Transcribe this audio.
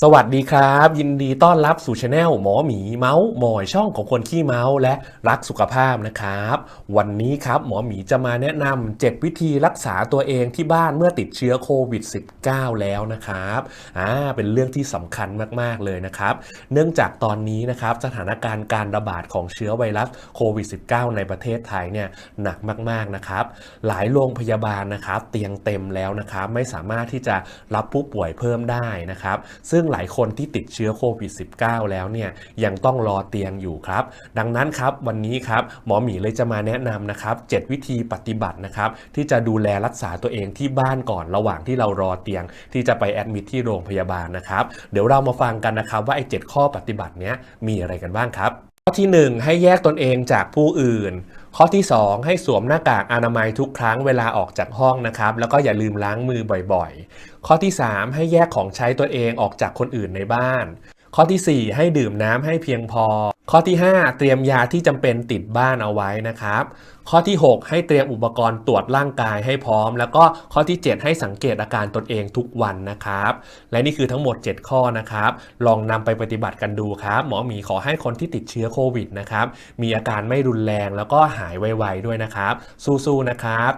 สวัสดีครับ ยินดีต้อนรับสู่ช anel หมอหมีเมาส์หมอยช่องของคนขี้เมาส์และรักสุขภาพนะครับ วันนี้ครับหมอหมีจะมาแนะนำ7วิธีรักษาตัวเองที่บ้านเมื่อติดเชื้อโควิด -19 แล้วนะครับอ่าเป็นเรื่องที่สำคัญมากๆเลยนะครับ เนื่องจากตอนนี้นะครับสถานการณ์การระบาดของเชื้อไวรัสโควิด -19 ในประเทศไทยเนี่ยหนักมากๆนะครับ หลายโรงพยาบาลนะครับ เตียงเต็มแล้วนะครับไม่สามารถที่จะรับผู้ป่วยเพิ่มได้นะครับ ซึ่งหลายคนที่ติดเชื้อโควิด -19 แล้วเนี่ยยังต้องรอเตียงอยู่ครับ ดังนั้นครับวันนี้ครับหมอหมีเลยจะมาแนะนำนะครับ 7 วิธีปฏิบัตินะครับที่จะดูแลรักษาตัวเองที่บ้านก่อนระหว่างที่เรารอเตียง ที่จะไปแอดมิทที่โรงพยาบาลนะครับเดี๋ยวเรามาฟังกันนะครับว่าไอ้7ข้อปฏิบัติเนี้ยมีอะไรกันบ้างครับข้อที่ 1 ให้แยกตนเองจากผู้อื่น ข้อที่ 2 ให้สวมหน้ากากอนามัยทุกครั้งเวลาออกจากห้องนะครับ แล้วก็อย่าลืมล้างมือบ่อยๆ ข้อที่ 3 ให้แยกของใช้ตัวเองออกจากคนอื่นในบ้าน ข้อทีสี่ 4 ให้ดื่มน้ำให้เพียงพอ ข้อที่ 5 เตรียมยาที่จำเป็นติดบ้านเอาไว้นะครับ ข้อที่ 6 ให้เตรียมอุปกรณ์ตรวจร่างกายให้พร้อม แล้วก็ข้อที่ 7 ให้สังเกตอาการตนเองทุกวันนะครับ และนี่คือทั้งหมด 7 ข้อนะครับ ลองนำไปปฏิบัติกันดูครับ หมอหมีขอให้คนที่ติดเชื้อโควิดนะครับ มีอาการไม่รุนแรงแล้วก็หายไวๆด้วยนะครับ สู้ๆนะครับ